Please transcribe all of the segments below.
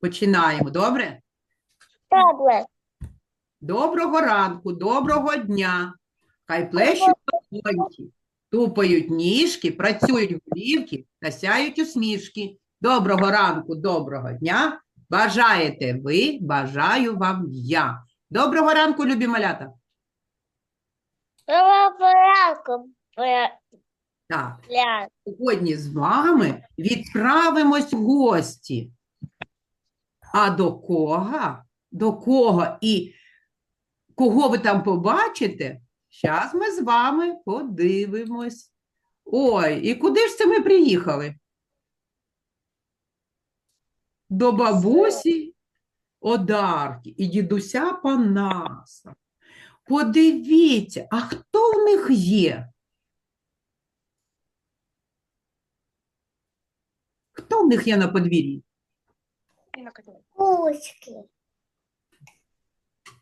Починаємо, добре? Добре. Доброго ранку, доброго дня. Хай плещуть долоньки, тупають ніжки, працюють голівки та сяють усмішки. Доброго ранку, доброго дня. Бажаєте ви, бажаю вам я. Доброго ранку, любі малята. Доброго ранку, Так, сьогодні з вами відправимось в гості. А до кого? До кого і кого ви там побачите? Зараз ми з вами подивимось. Ой, і куди ж це ми приїхали? До бабусі Одарки і дідуся Панаса. Подивіться, а хто в них є? Хто в них є на подвір'ї? Кучки.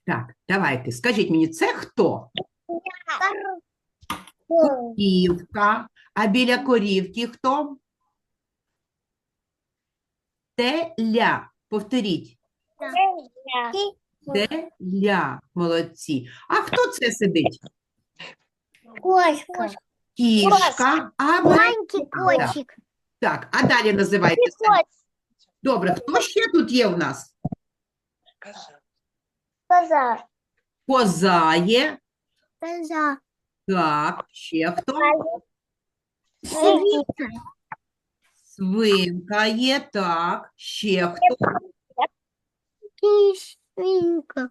Так, давайте, скажіть мені, це хто? Курочки. Корівка. А біля корівки хто? Теля. Повторіть. Теля. Молодці. А хто це сидить? Кошка. Кішка. А. Маленький котик. Так, а далі називайте себе. Добре, хто ще тут є у нас? Коза. Коза є. Коза. Так, ще хто? Свинка. Свинка є, так. Ще хто? Свинка.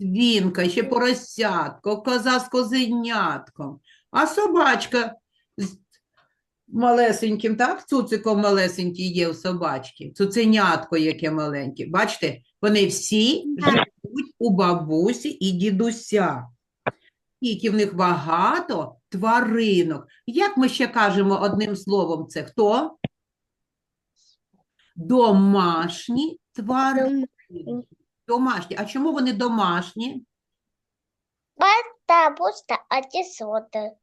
Свінка, ще поросятко, коза з козенятком, а собачка з малесеньким, так? Цуциком малесенький є у собачки, цуценятко яке маленьке. Бачите, вони всі живуть у бабусі і дідуся. Скільки в них багато тваринок. Як ми ще кажемо одним словом, це хто? Домашні тварини. Домашні. А чому вони домашні? Потому что эти соты.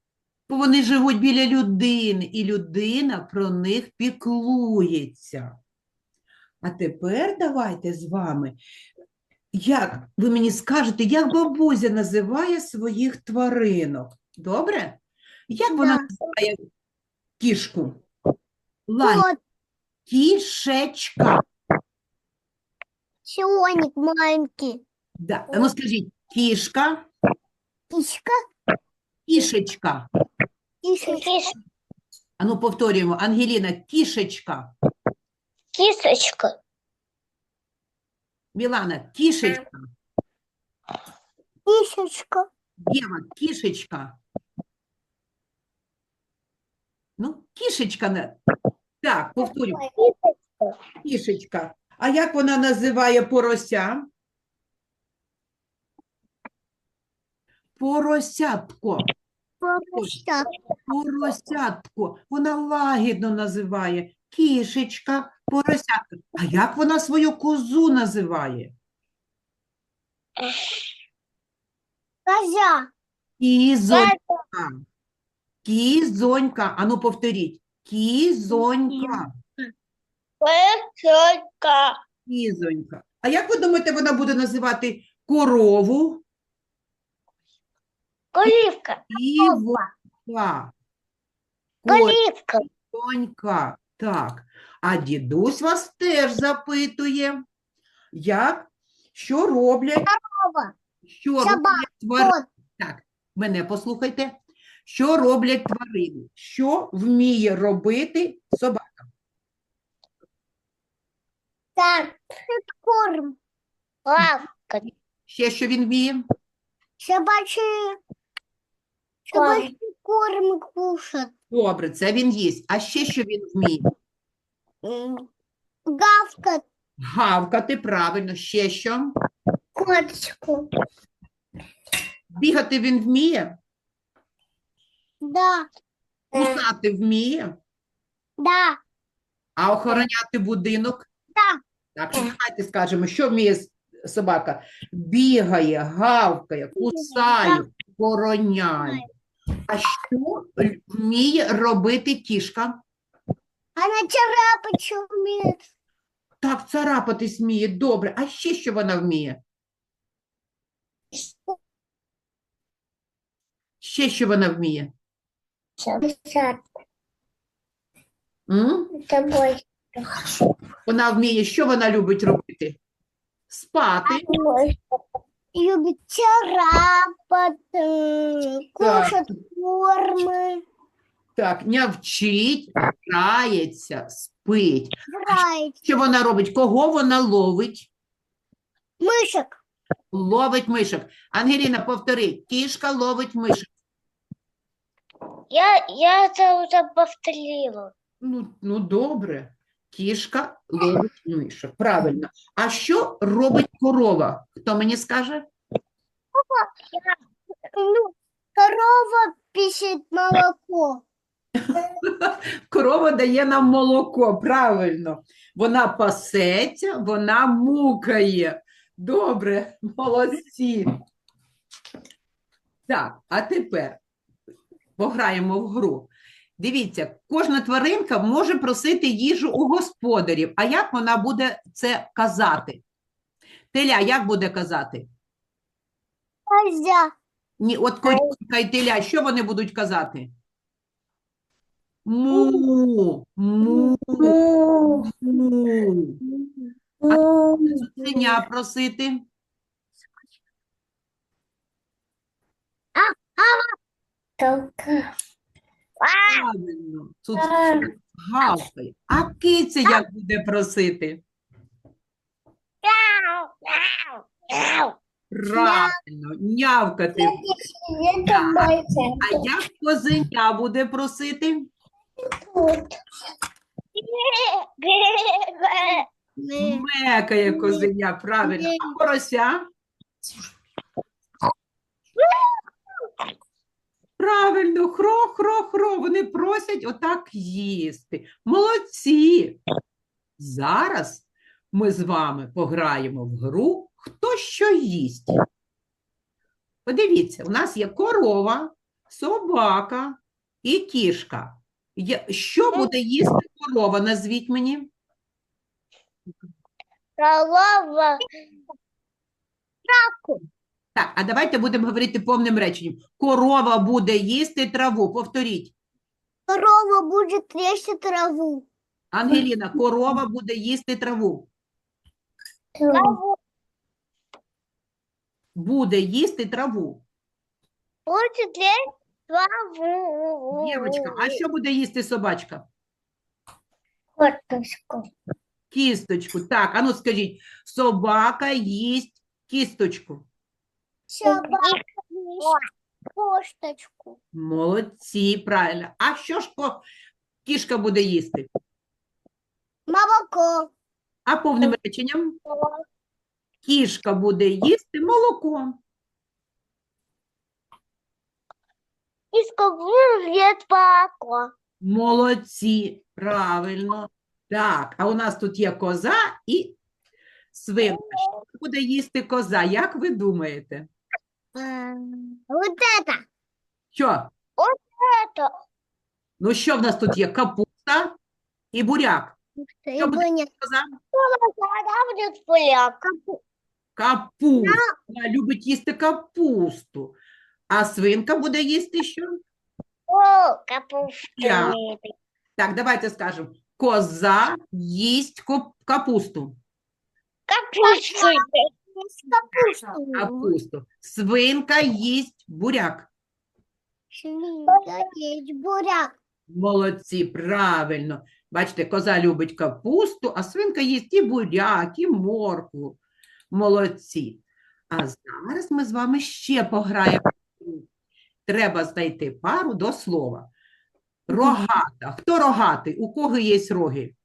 Бо вони живуть біля людини, і людина про них піклується. А тепер давайте з вами. Як ви мені скажете, як бабуся називає своїх тваринок? Добре? Як вона називає кішку? Лань, кішечка. Чоник маленький. Да. Ну скажіть, кішка, Кишка. кішечка. Кишечка. А ну повторюємо, Ангеліна, кішечка. Кисочка. Мілана, кішечка. Кишечка. Єва, кішечка. Ну, кішечка. не- Так, повторю, кішечка. А як вона називає порося? Поросятко. Папочка. Поросятко. Вона лагідно називає. Кішечка, поросятко. А як вона свою козу називає? Коза. Кізонька. Кізонька. Ану, повторіть. Кізонька. Кізонька. А як ви думаєте, вона буде називати корову? Коливка. Івонька. Коливка. Козонька. Так. А дідусь вас теж запитує, як, що роблять, Корова. що Собака. роблять тварини. Так, мене послухайте. Що роблять тварини? Що вміє робити собака? Так. Корм. Лавка. Ще що він вміє? Собачий. Собачий корм кушать. Добре, це він їсть. А ще що він вміє? Гавкать. Гавкати, правильно, ще що? Коточку. Бігати він вміє? Да. Кусати вміє? Да. А охороняти будинок? Так. Так, що давайте скажемо, що вміє с- собака? Бігає, гавкає, кусає, охороняє. А що вміє робити кішка? Она царапать умеет. Так, царапатись вміє, добре. А ще що вона вміє? Ще що вона вміє? Сад М? тобой. Вона вміє, що вона любить робити? Спати Любит царапать, м, кушать кормы, Так, нявчить, грається, спить. играет. Що вона робить? Кого вона ловить? Мышек. Ловить мишок. Ангеліна, повтори. Кішка ловить мишок. Я, я это уже повторила. Ну, ну добре. Кішка ловить мишок. Правильно. А що робить корова? Хто мені скаже? Ну, корова пишет молоко. Корова дає нам молоко, правильно. Вона пасеться, вона мукає. Добре, молодці. Так, а тепер пограємо в гру. Дивіться, кожна тваринка може просити їжу у господарів. А як вона буде це казати? Теля, як буде казати? Нельзя. Ні, от корівка і теля, що вони будуть казати? Му, му, му. Цуценя просити. Только. Правильно, цуценя гавкає. А киця як буде просити? Правильно, нявкати. А як козеня буде просити? Мекає козеня, правильно. А порося? Правильно, хро-хро-хро. Вони просять отак їсти. Молодці. Зараз ми з вами пограємо в гру «Хто що їсть?». Подивіться, у нас є корова, собака і кішка. Що буде їсти корова? Назвіть мені. Корова. Так, а давайте будемо говорити повним реченням. Корова буде їсти траву. Повторіть. Корова будет есть траву. Ангеліна, корова буде їсти траву. Траву. Буде їсти траву. Есть траву. Дівочка, а що буде їсти собачка? Картошку. Кісточку. Так, а ну скажіть, собака їсть кісточку. Собака есть косточку. Молодці, правильно. А що ж ко- кішка буде їсти? Молоко. А повним реченням? Кішка буде їсти молоко. И сколько лет молоко. Молодці, правильно. Так, а у нас тут є коза і свинка. Що буде їсти коза? Як ви думаєте? Вот это. Що? Это. Ну, що в нас тут є? Капуста і буряк. Що буде Рыбоня. коза? Она будет поляк. Капуста. Вона любить їсти капусту. А свинка буде їсти що? О, капуста. Я. Так, давайте скажемо. Коза їсть коп- капусту. Капуста. Есть капусту. Капусту. Свинка їсть буряк. Свинка есть буряк. Молодці, правильно. Бачите, коза любить капусту, а свинка їсть і буряк, і моркву. Молодці. А зараз ми з вами ще пограємо. в. Треба знайти пару до слова. Рогата. Хто рогатий? У кого є роги?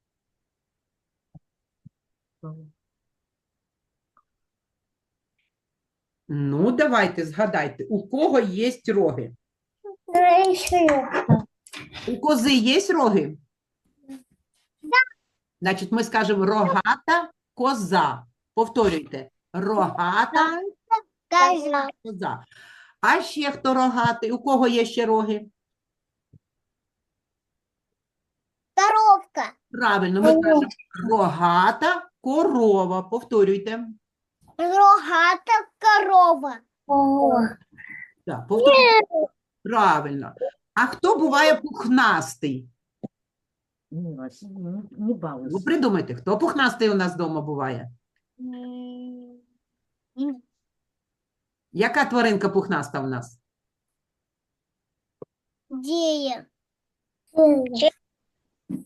Ну, давайте згадайте, у кого є роги? У кози є роги? Значить, ми скажемо рогата коза. Повторюйте. Рогата Коза. коза. А ще хто рогатий? У кого є ще роги? Коровка. Правильно, ми кажемо рогата корова. Повторюйте. Рогата корова. Так. Правильно. А хто буває пухнастий? Не, Вася, не, Ви придумайте, хто пухнастий у нас вдома буває? Яка тваринка пухнаста в нас? Дея.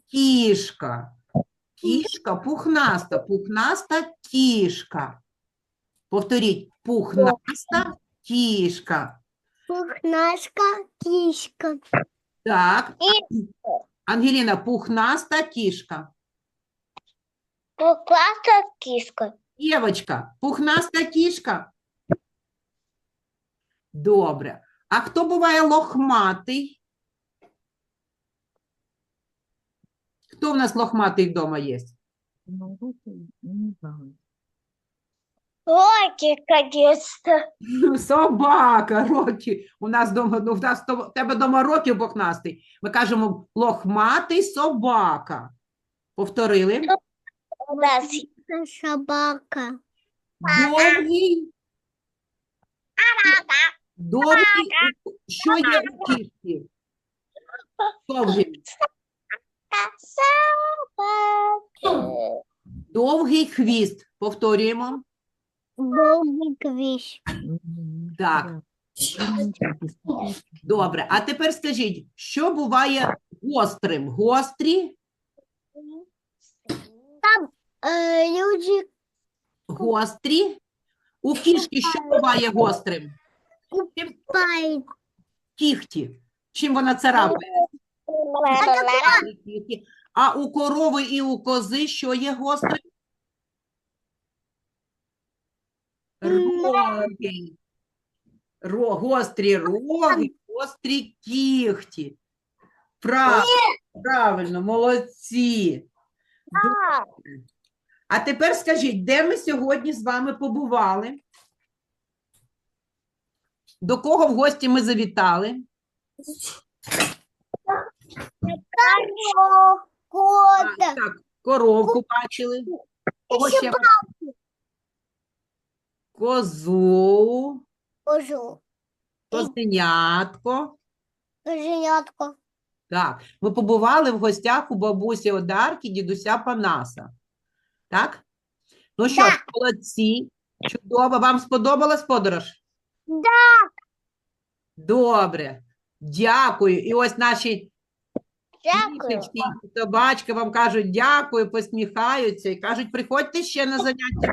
Кішка. Кішка пухнаста, пухнаста кішка. Повторіть, пухнаста кішка. Пухнашка, кишка. Так. Ангеліна, пухнаста кішка. Покласти кишка. Євочка, пухнаста кішка. Добре. А хто буває лохматий? Хто в нас лохматий вдома є? Не балуйся. Локи, конечно. Собака, Рокі. У нас дома, ну, в нас то- в тебе дома Рокі пухнастий. Ми кажемо лохматий собака. Повторили. У нас собака. Довгий. Довгий. Що є у кішки? Довгий. Собака. Довгий хвіст. Повторюємо. Довгий. Так. Добре. А тепер скажіть, що буває гострим? Гострі, Там е, люди гострі. У кішки що буває гострим? Чим купають. кіхті. Чим вона царапає? А у корови і у кози що є гострим? Роги. Ро, гострі роги, гострі кіхті. Правильно, правильно, молодці. А тепер скажіть, де ми сьогодні з вами побували? До кого в гості ми завітали? Коро- Кота. Так, коровку бачили. Кого ще? бачили? Козу, Кожу. козенятко. Коженятко. Так, ми побували в гостях у бабусі Одарки, дідуся Панаса. Так? Ну що ж, молодці, чудово. Вам сподобалась подорож? Да. Добре. Дякую. І ось наші Дякую. кішечки і собачки вам кажуть дякую, посміхаються і кажуть, приходьте ще на заняття.